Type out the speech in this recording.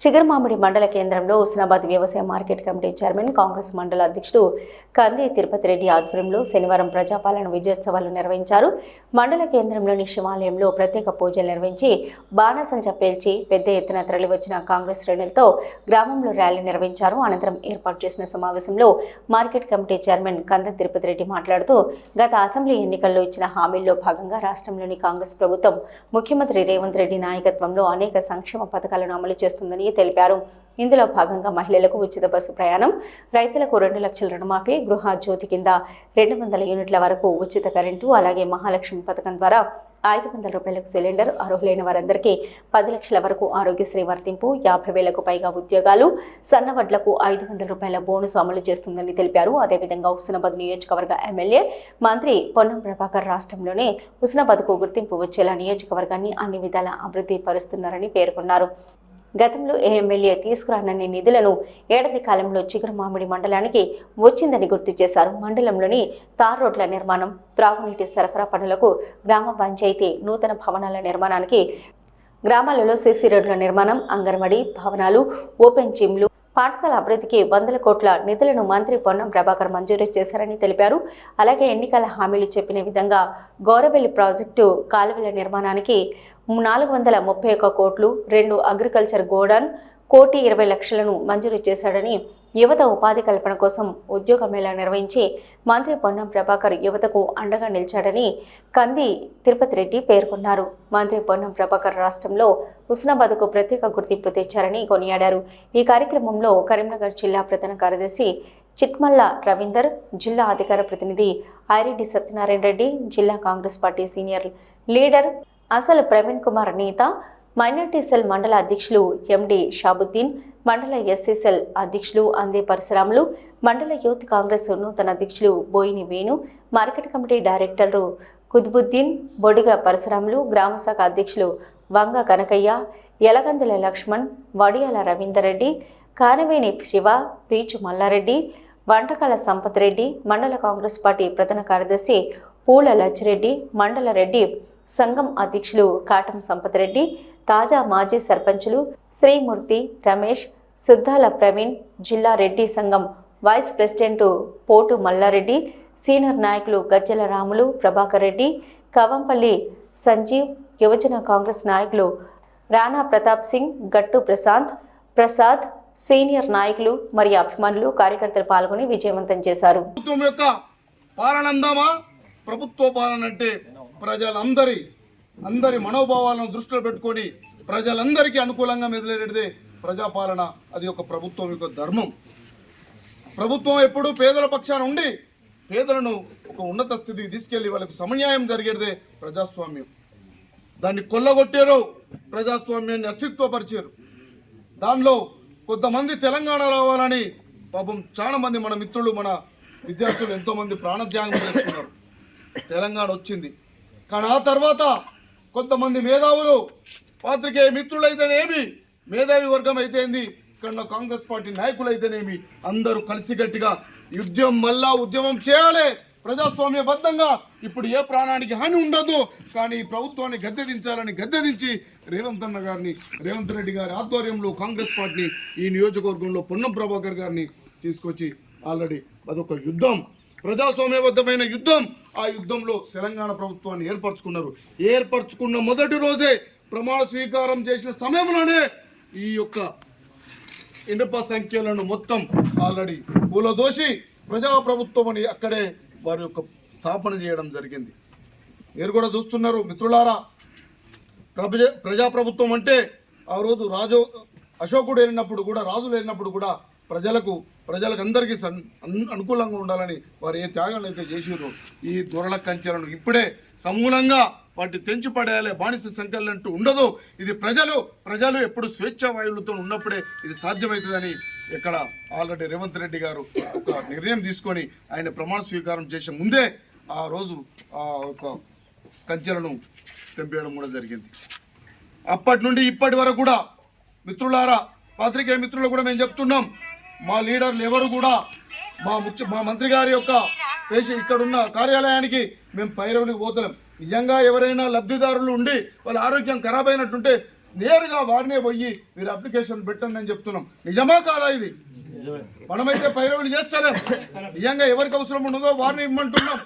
చిగరమామిడి మండల కేంద్రంలో హుస్నాబాద్ వ్యవసాయ మార్కెట్ కమిటీ చైర్మన్ కాంగ్రెస్ మండల అధ్యక్షుడు కంది తిరుపతి రెడ్డి ఆధ్వర్యంలో శనివారం ప్రజాపాలన విజయోత్సవాలు నిర్వహించారు. మండల కేంద్రంలోని శివాలయంలో ప్రత్యేక పూజలు నిర్వహించి బాణసంచ పేల్చి పెద్ద ఎత్తున తరలివచ్చిన కాంగ్రెస్ శ్రేణులతో గ్రామంలో ర్యాలీ నిర్వహించారు. అనంతరం ఏర్పాటు చేసిన సమావేశంలో మార్కెట్ కమిటీ చైర్మన్ కంద తిరుపతి రెడ్డి మాట్లాడుతూ గత అసెంబ్లీ ఎన్నికల్లో ఇచ్చిన హామీల్లో భాగంగా రాష్ట్రంలోని కాంగ్రెస్ ప్రభుత్వం ముఖ్యమంత్రి రేవంత్ రెడ్డి నాయకత్వంలో అనేక సంక్షేమ పథకాలను అమలు చేస్తుందని తెలిపారు. ఇందులో భాగంగా మహిళలకు ఉచిత బస్సు ప్రయాణం రైతులకు రెండు లక్షల రుణమాఫీ గృహ జ్యోతి కింద రెండు వందల యూనిట్ల వరకు ఉచిత కరెంటు అలాగే మహాలక్ష్మి పథకం ద్వారా ఐదు వందల రూపాయలకు సిలిండర్ అర్హులైన వారందరికీ పది లక్షల వరకు ఆరోగ్యశ్రీ వర్తింపు యాభై వేలకు పైగా ఉద్యోగాలు సన్నవడ్లకు ఐదు వందల రూపాయల బోనస్ అమలు చేస్తుందని తెలిపారు. అదేవిధంగా హుస్నాబాద్ నియోజకవర్గ ఎమ్మెల్యే మంత్రి పొన్నం ప్రభాకర్ రాష్ట్రంలోనే హుస్నాబాద్కు గుర్తింపు వచ్చేలా నియోజకవర్గాన్ని అన్ని విధాల అభివృద్ధి పరుస్తున్నారని పేర్కొన్నారు. గతంలో ఏ ఎమ్మెల్యే తీసుకురానన్ని నిధులను ఏడాది కాలంలో చిగురు మామిడి మండలానికి వచ్చిందని గుర్తు చేశారు. మండలంలోని తార్ రోడ్ల నిర్మాణం త్రాగునీటి సరఫరా పనులకు గ్రామ పంచాయతీ నూతన భవనాల నిర్మాణానికి గ్రామాలలో సీసీ రోడ్ల నిర్మాణం అంగన్వాడీ భవనాలు ఓపెన్ జిమ్లు పాఠశాల అభివృద్ధికి వందల కోట్ల నిధులను మంత్రి పొన్నం ప్రభాకర్ మంజూరు చేశారని తెలిపారు. అలాగే ఎన్నికల హామీలు చెప్పిన విధంగా గౌరవెల్లి ప్రాజెక్టు కాలువల నిర్మాణానికి నాలుగు వందల ముప్పై ఒక్క కోట్లు రెండు అగ్రికల్చర్ గోడౌన్ కోటి ఇరవై లక్షలను మంజూరు చేశాడని యువత ఉపాధి కల్పన కోసం ఉద్యోగ మేళా నిర్వహించి మంత్రి పొన్నం ప్రభాకర్ యువతకు అండగా నిలిచాడని కంది తిరుపతి రెడ్డి పేర్కొన్నారు. మంత్రి పొన్నం ప్రభాకర్ రాష్ట్రంలో హుస్నాబాద్కు ప్రత్యేక గుర్తింపు తెచ్చారని కొనియాడారు. ఈ కార్యక్రమంలో కరీంనగర్ జిల్లా ప్రధాన కార్యదర్శి చిట్మల్ల రవీందర్ జిల్లా అధికార ప్రతినిధి ఐరెడ్డి సత్యనారాయణ రెడ్డి జిల్లా కాంగ్రెస్ పార్టీ సీనియర్ లీడర్ అసలు ప్రవీణ్ కుమార్ నేత మైనార్టీ సెల్ మండల అధ్యక్షులు ఎండి షాబుద్దీన్ మండల ఎస్సీ సెల్ అధ్యక్షులు అందే పరశురాములు మండల యూత్ కాంగ్రెస్ నూతన అధ్యక్షులు బోయిని వేణు మార్కెట్ కమిటీ డైరెక్టర్లు కుద్బుద్దీన్ బొడిగ పరశురాములు గ్రామశాఖ అధ్యక్షులు వంగ కనకయ్య యలగందుల లక్ష్మణ్ వడియాల రవీందర్ రెడ్డి కానవేని శివ పీచు మల్లారెడ్డి వంటకాల సంపత్ రెడ్డి మండల కాంగ్రెస్ పార్టీ ప్రధాన కార్యదర్శి పూల లచ్చిరెడ్డి మండల రెడ్డి సంఘం అధ్యక్షులు కాటం సంపత్ రెడ్డి తాజా మాజీ సర్పంచులు శ్రీమూర్తి రమేష్ సుద్దాల ప్రవీణ్ జిల్లా రెడ్డి సంఘం వైస్ ప్రెసిడెంట్ పోటు మల్లారెడ్డి సీనియర్ నాయకులు గజ్జల రాములు ప్రభాకర్ రెడ్డి కవంపల్లి సంజీవ్ యువజన కాంగ్రెస్ నాయకులు రాణా ప్రతాప్ సింగ్ గట్టు ప్రశాంత్ ప్రసాద్ సీనియర్ నాయకులు మరియు అభిమానులు కార్యకర్తలు పాల్గొని విజయవంతం చేశారు. ప్రభుత్వం యొక్క పాలన అందామా? ప్రభుత్వ పాలన అంటే ప్రజలందరి అందరి మనోభావాలను దృష్టిలో పెట్టుకొని ప్రజలందరికీ అనుకూలంగా మెదిలేదే ప్రజాపాలన. అది ఒక ప్రభుత్వం యొక్క ధర్మం. ప్రభుత్వం ఎప్పుడు పేదల పక్షాన ఉండి పేదలను ఒక ఉన్నత స్థితికి తీసుకెళ్ళి వాళ్ళకు సమన్యాయం జరిగేదే ప్రజాస్వామ్యం. దాన్ని కొల్లగొట్టారు ప్రజాస్వామ్యాన్ని అస్తిత్వపరిచారు. దానిలో కొంతమంది తెలంగాణ రావాలని పాపం చాలా మంది మన మిత్రులు మన విద్యార్థులు ఎంతోమంది ప్రాణత్యాగం చేస్తున్నారు తెలంగాణ వచ్చింది. కానీ ఆ తర్వాత కొంతమంది మేధావులు పాత్రికేయ మిత్రులైతేనేమి మేధావి వర్గం అయితేంది ఇక్కడ ఉన్న కాంగ్రెస్ పార్టీ నాయకులైతేనేమి అందరూ కలిసికట్టుగా యుద్ధం మళ్ళా ఉద్యమం చేయాలి. ప్రజాస్వామ్యబద్ధంగా ఇప్పుడు ఏ ప్రాణానికి హాని ఉండదు కానీ ఈ ప్రభుత్వాన్ని గద్దెదించాలని గద్దెదించి రేవంత్ అన్న గారిని రేవంత్ రెడ్డి గారి ఆధ్వర్యంలో కాంగ్రెస్ పార్టీని ఈ నియోజకవర్గంలో పొన్నం ప్రభాకర్ గారిని తీసుకొచ్చి ఆల్రెడీ అదొక యుద్ధం. ప్రజాస్వామ్యబద్ధమైన యుద్ధం ఆ యుద్ధంలో తెలంగాణ ప్రభుత్వాన్ని ఏర్పరచుకున్నారు. ఏర్పరచుకున్న మొదటి రోజే ప్రమాణ స్వీకారం చేసిన సమయంలోనే ఈ యొక్క ఇనుప సంఖ్యలను మొత్తం ఆల్రెడీ కూలదోసి ప్రజాప్రభుత్వం అని అక్కడే వారి యొక్క స్థాపన చేయడం జరిగింది. మీరు కూడా చూస్తున్నారు మిత్రులారా ప్రజ ప్రజాప్రభుత్వం అంటే ఆ రోజు రాజు అశోకుడు వెళ్ళినప్పుడు కూడా రాజులు వెళ్ళినప్పుడు కూడా ప్రజలకు ప్రజలకు అందరికీ సన్ అనుకూలంగా ఉండాలని వారు ఏ త్యాగాలు అయితే చేసిర్రో ఈ దొరల కంచెలను ఇప్పుడే సమూలంగా వాటి తెంచి పడేయాలి బానిస సంఖ్యలు అంటూ ఉండదు. ఇది ప్రజలు ప్రజలు ఎప్పుడు స్వేచ్ఛ వాయువులతో ఉన్నప్పుడే ఇది సాధ్యమవుతుందని ఇక్కడ ఆల్రెడీ రేవంత్ రెడ్డి గారు ఒక నిర్ణయం తీసుకొని ఆయన ప్రమాణ స్వీకారం చేసే ముందే ఆ రోజు ఆ ఒక కంచెలను తెంపేయడం కూడా జరిగింది. అప్పటి నుండి ఇప్పటి వరకు కూడా మిత్రులారా పాత్రికేయ మిత్రులు కూడా మేము చెప్తున్నాం మా లీడర్లు ఎవరు కూడా మా ముఖ్య మా మంత్రి గారి యొక్క పేషి ఇక్కడున్న కార్యాలయానికి మేము పైరవులకు పోతలేం. నిజంగా ఎవరైనా లబ్ధిదారులు ఉండి వాళ్ళ ఆరోగ్యం ఖరాబ్ అయినట్టుంటే నేరుగా వారినే పోయి మీరు అప్లికేషన్ పెట్టండి అని చెప్తున్నాం. నిజమా కాదా ఇది? మనమైతే పైరవులు చేస్తలేం. నిజంగా ఎవరికి అవసరం ఉండదో వారిని ఇమ్మంటున్నాం.